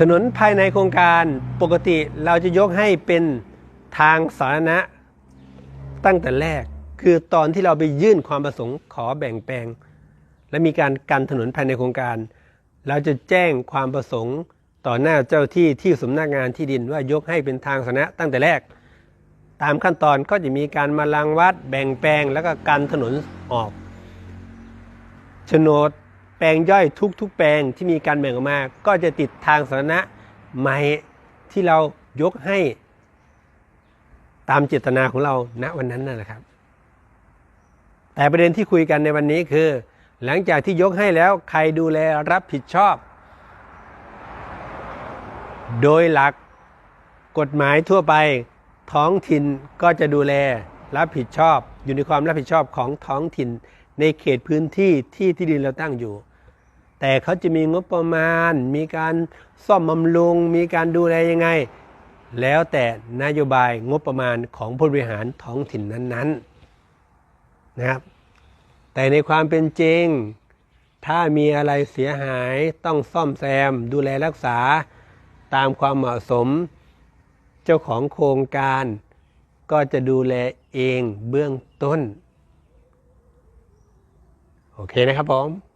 ถนนภายในโครงการปกติเราจะยกให้เป็นทางสาธารณะ ตั้งแต่แรกคือตอนที่เราไปยื่นความประสงค์ขอแบ่งแปลง และมีการกันถนนภายในโครงการ เราจะแจ้งความประสงค์ต่อหน้าเจ้าที่ที่สำนักงานที่ดินว่ายกให้เป็นทางสาธารณะตั้งแต่แรก ตามขั้นตอนก็จะมีการมาลังวัด แบ่งแปลงแล้วก็กันถนนออกโฉนด ปลงย่อยทุกๆ แปลงที่มีการแบ่งออกมา ก็จะติดทางสาธารณะใหม่ที่เรายกให้ตามเจตนาของเราณวันนั้นนั่นแหละครับ แต่ประเด็นที่คุยกันในวันนี้คือ หลังจากที่ยกให้แล้วใครดูแลรับผิดชอบ โดยหลักกฎหมายทั่วไปท้องถิ่นก็จะดูแลรับผิดชอบ อยู่ในความรับผิดชอบของท้องถิ่นในเขตพื้นที่ที่ที่ดินเราตั้งอยู่ แต่เขาจะมีงบประมาณ มีการซ่อมบำรุง มีการดูแลยังไง แล้วแต่นโยบายงบประมาณของผู้บริหารท้องถิ่นนั้นๆนะครับแต่ในความเป็นจริง ถ้ามีอะไรเสียหายต้องซ่อมแซม ดูแลรักษาตามความเหมาะสม เจ้าของโครงการ ก็จะดูแลเองเบื้องต้น โอเคนะครับผม